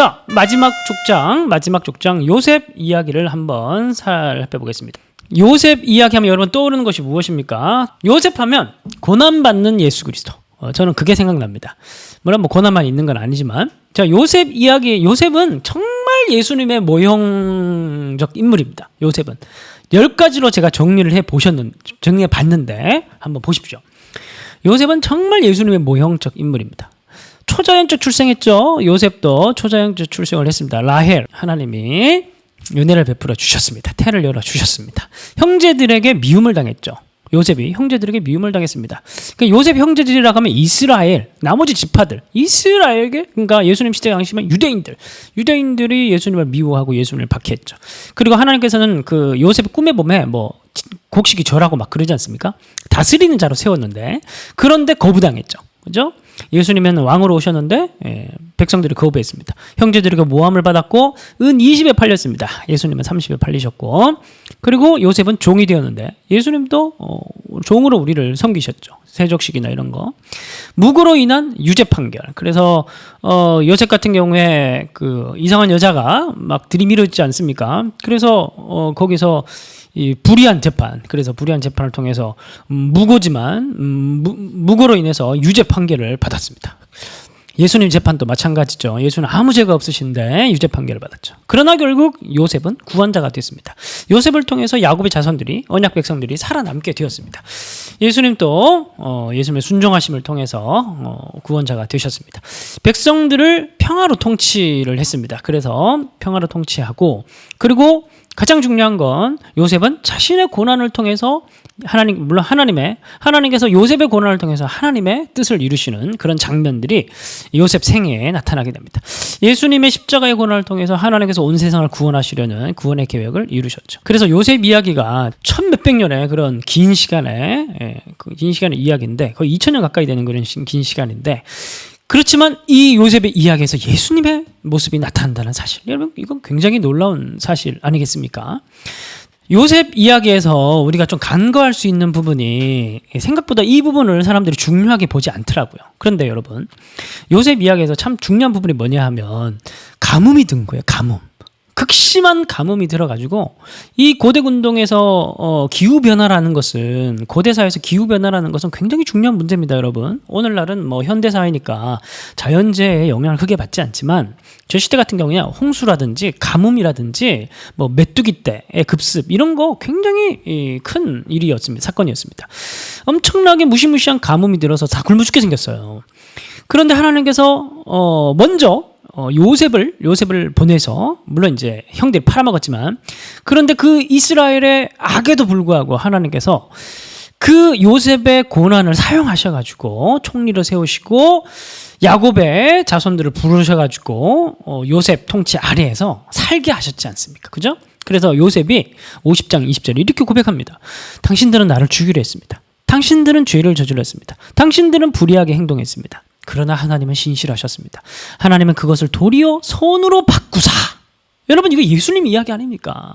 자, 마지막 족장, 마지막 족장 요셉 이야기를 한번 살펴보겠습니다. 요셉 이야기하면 여러분 떠오르는 것이 무엇입니까? 요셉 하면 고난받는 예수 그리스도. 어, 저는 그게 생각납니다. 물론 뭐 고난만 있는 건 아니지만 자 요셉 이야기 요셉은 정말 예수님의 모형적 인물입니다. 요셉은 열 가지로 제가 정리를 해 보셨는 정리해 봤는데 한번 보십시오. 요셉은 정말 예수님의 모형적 인물입니다. 초자연적 출생했죠. 요셉도 초자연적 출생을 했습니다. 라헬 하나님이 은혜를 베풀어 주셨습니다. 태를 열어 주셨습니다. 형제들에게 미움을 당했죠. 요셉이 형제들에게 미움을 당했습니다. 그러니까 요셉 형제들이라고 하면 이스라엘, 나머지 지파들, 이스라엘계, 그러니까 예수님 시대 당시면 유대인들, 유대인들이 예수님을 미워하고 예수님을 박해했죠. 그리고 하나님께서는 그 요셉의 꿈에 보면 뭐 곡식이 절하고 막 그러지 않습니까? 다스리는 자로 세웠는데 그런데 거부당했죠. 그죠? 예수님은 왕으로 오셨는데 예, 백성들이 거부했습니다. 형제들에게 모함을 받았고 은 20에 팔렸습니다. 예수님은 30에 팔리셨고 그리고 요셉은 종이 되었는데 예수님도 어, 종으로 우리를 섬기셨죠. 세족식이나 이런 거 무고로 인한 유죄 판결. 그래서 어, 요셉 같은 경우에 그 이상한 여자가 막 들이밀었지 않습니까? 그래서 어, 거기서 이 불이한 재판 그래서 불이한 재판을 통해서 음, 무고지만 음, 무, 무고로 인해서 유죄 판결을 받았습니다. 예수님 재판도 마찬가지죠. 예수는 아무 죄가 없으신데 유죄 판결을 받았죠. 그러나 결국 요셉은 구원자가 됐습니다. 요셉을 통해서 야곱의 자손들이 언약 백성들이 살아남게 되었습니다. 예수님도 어, 예수님의 순종하심을 통해서 어, 구원자가 되셨습니다. 백성들을 평화로 통치를 했습니다. 그래서 평화로 통치하고 그리고 가장 중요한 건 요셉은 자신의 고난을 통해서 하나님 물론 하나님의 하나님께서 요셉의 고난을 통해서 하나님의 뜻을 이루시는 그런 장면들이 요셉 생애에 나타나게 됩니다. 예수님의 십자가의 고난을 통해서 하나님께서 온 세상을 구원하시려는 구원의 계획을 이루셨죠. 그래서 요셉 이야기가 천 몇백 년의 그런 긴 시간에 예, 그긴 시간의 이야기인데 거의 2000년 가까이 되는 그런 긴 시간인데 그렇지만 이 요셉의 이야기에서 예수님의 모습이 나타난다는 사실, 여러분 이건 굉장히 놀라운 사실 아니겠습니까? 요셉 이야기에서 우리가 좀 간과할 수 있는 부분이 생각보다 이 부분을 사람들이 중요하게 보지 않더라고요. 그런데 여러분, 요셉 이야기에서 참 중요한 부분이 뭐냐 하면 가뭄이 든 거예요. 가뭄. 극심한 가뭄이 들어가지고 이 고대 군동에서 어, 기후 변화라는 것은 고대 사회에서 기후 변화라는 것은 굉장히 중요한 문제입니다, 여러분. 오늘날은 뭐 현대 사회니까 자연재해에 영향을 크게 받지 않지만 저 시대 같은 경우에 홍수라든지 가뭄이라든지 뭐 메뚜기 때의 급습 이런 거 굉장히 큰 일이었습니다, 사건이었습니다. 엄청나게 무시무시한 가뭄이 들어서 다 굶어 죽게 생겼어요. 그런데 하나님께서 어, 먼저 어, 요셉을 요셉을 보내서 물론 이제 형들이 팔아먹었지만 그런데 그 이스라엘의 악에도 불구하고 하나님께서 그 요셉의 고난을 사용하셔가지고 총리를 세우시고 야곱의 자손들을 부르셔가지고 어, 요셉 통치 아래에서 살게 하셨지 않습니까? 그죠? 그래서 요셉이 50장 20절 이렇게 고백합니다. 당신들은 나를 죽이려 했습니다. 당신들은 죄를 저질렀습니다. 당신들은 불의하게 행동했습니다. 그러나 하나님은 신실하셨습니다. 하나님은 그것을 도리어 손으로 바꾸사. 여러분 이거 예수님 이야기 아닙니까?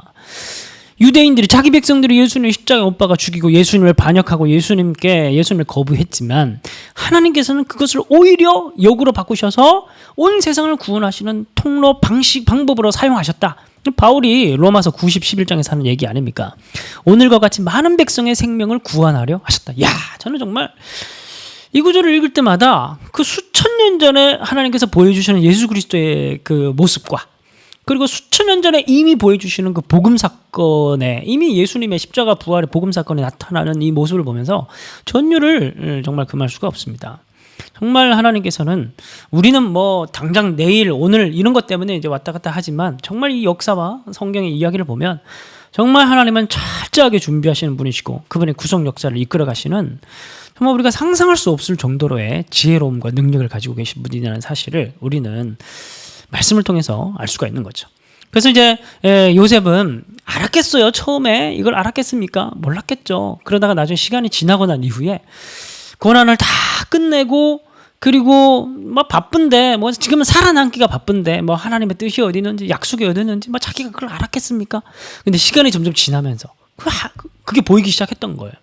유대인들이 자기 백성들이 예수님을 십자가에 못 박아 죽이고 예수님을 반역하고 예수님께 예수님을 거부했지만 하나님께서는 그것을 오히려 역으로 바꾸셔서 온 세상을 구원하시는 통로 방식 방법으로 사용하셨다. 바울이 로마서 90, 11장에서 하는 얘기 아닙니까? 오늘과 같이 많은 백성의 생명을 구원하려 하셨다. 야, 저는 정말 이 구절을 읽을 때마다 그 수천 년 전에 하나님께서 보여주시는 예수 그리스도의 그 모습과 그리고 수천 년 전에 이미 보여주시는 그 복음 사건에 이미 예수님의 십자가 부활의 복음 사건에 나타나는 이 모습을 보면서 전율을 정말 금할 수가 없습니다. 정말 하나님께서는 우리는 뭐 당장 내일 오늘 이런 것 때문에 이제 왔다 갔다 하지만 정말 이 역사와 성경의 이야기를 보면 정말 하나님은 철저하게 준비하시는 분이시고 그분의 구속 역사를 이끌어 가시는 정말 우리가 상상할 수 없을 정도로의 지혜로움과 능력을 가지고 계신 분이라는 사실을 우리는 말씀을 통해서 알 수가 있는 거죠. 그래서 이제 요셉은 알았겠어요. 처음에 이걸 알았겠습니까? 몰랐겠죠. 그러다가 나중에 시간이 지나고 난 이후에 고난을 다 끝내고 그리고 뭐 바쁜데 뭐 지금은 살아남기가 바쁜데 뭐 하나님의 뜻이 어디 있는지 약속이 어디 있는지 뭐 자기가 그걸 알았겠습니까? 근데 시간이 점점 지나면서 그 그게 보이기 시작했던 거예요.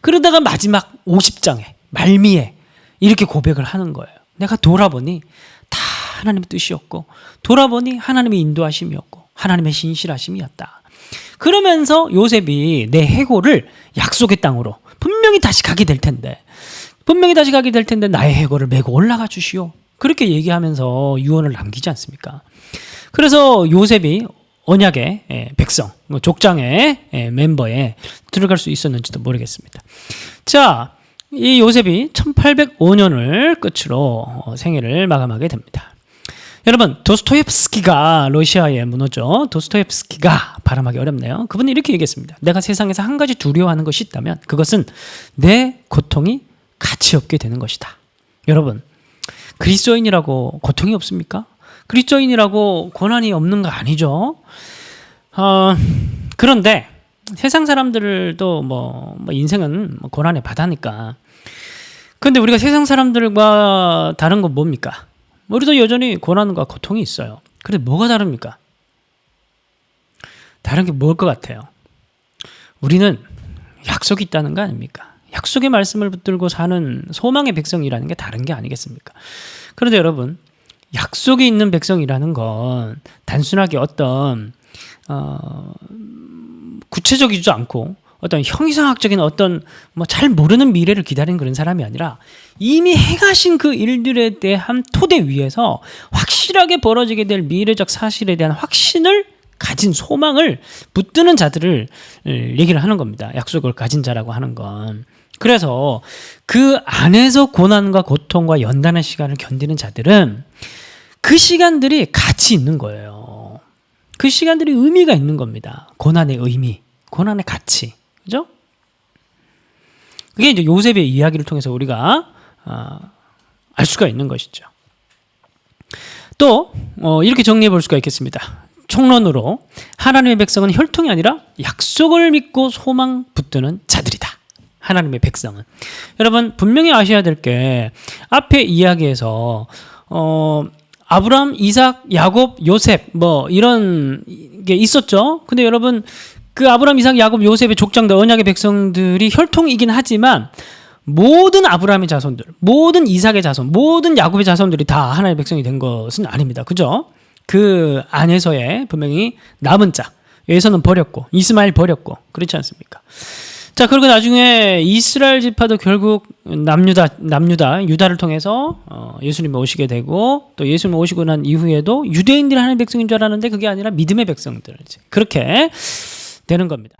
그러다가 마지막 50장에 말미에 이렇게 고백을 하는 거예요. 내가 돌아보니 다 하나님의 뜻이었고 돌아보니 하나님의 인도하심이었고 하나님의 신실하심이었다. 그러면서 요셉이 내 해고를 약속의 땅으로 분명히 다시 가게 될 텐데 분명히 다시 가게 될 텐데 나의 해고를 메고 올라가 주시오. 그렇게 얘기하면서 유언을 남기지 않습니까? 그래서 요셉이 언약의 예, 백성, 뭐 족장의 예, 멤버에 들어갈 수 있었는지도 모르겠습니다. 자, 이 요셉이 1805년을 끝으로 어, 생애를 마감하게 됩니다. 여러분, 도스토옙스키가 러시아의 문호죠. 도스토옙스키가 발음하기 어렵네요. 그분이 이렇게 얘기했습니다. 내가 세상에서 한 가지 두려워하는 것이 있다면 그것은 내 고통이 가치 없게 되는 것이다. 여러분, 그리스도인이라고 고통이 없습니까? 그리스도인이라고 고난이 없는 거 아니죠? 어, 그런데 세상 사람들도 뭐, 뭐 인생은 뭐 고난의 바다니까. 근데 우리가 세상 사람들과 다른 건 뭡니까? 우리도 여전히 고난과 고통이 있어요. 근데 뭐가 다릅니까? 다른 게 뭘 것 같아요? 우리는 약속이 있다는 거 아닙니까? 약속의 말씀을 붙들고 사는 소망의 백성이라는 게 다른 게 아니겠습니까? 그런데 여러분, 약속이 있는 백성이라는 건 단순하게 어떤 어, 구체적이지도 않고 어떤 형이상학적인 어떤 뭐 잘 모르는 미래를 기다리는 그런 사람이 아니라 이미 행하신 그 일들에 대한 토대 위에서 확실하게 벌어지게 될 미래적 사실에 대한 확신을 가진 소망을 붙드는 자들을 얘기를 하는 겁니다. 약속을 가진 자라고 하는 건. 그래서 그 안에서 고난과 고통과 연단의 시간을 견디는 자들은 그 시간들이 가치 있는 거예요. 그 시간들이 의미가 있는 겁니다. 고난의 의미, 고난의 가치. 그죠? 그게 이제 요셉의 이야기를 통해서 우리가 아, 알 수가 있는 것이죠. 또 어, 이렇게 정리해 볼 수가 있겠습니다. 총론으로 하나님의 백성은 혈통이 아니라 약속을 믿고 소망 붙드는 자들이다. 하나님의 백성은 여러분 분명히 아셔야 될 게 앞에 이야기에서 어 아브라함, 이삭, 야곱, 요셉 뭐 이런 게 있었죠. 근데 여러분 그 아브라함, 이삭, 야곱, 요셉의 족장들 언약의 백성들이 혈통이긴 하지만 모든 아브라함의 자손들, 모든 이삭의 자손, 모든 야곱의 자손들이 다 하나의 백성이 된 것은 아닙니다. 그죠? 그 안에서의 분명히 남은 자, 여기서는 버렸고 이스마엘 버렸고 그렇지 않습니까? 자 그리고 나중에 이스라엘 지파도 결국 남유다 남유다 유다를 통해서 어, 예수님이 오시게 되고 또 예수님 오시고 난 이후에도 유대인들이 하나님 백성인 줄 알았는데 그게 아니라 믿음의 백성들 그렇게 되는 겁니다.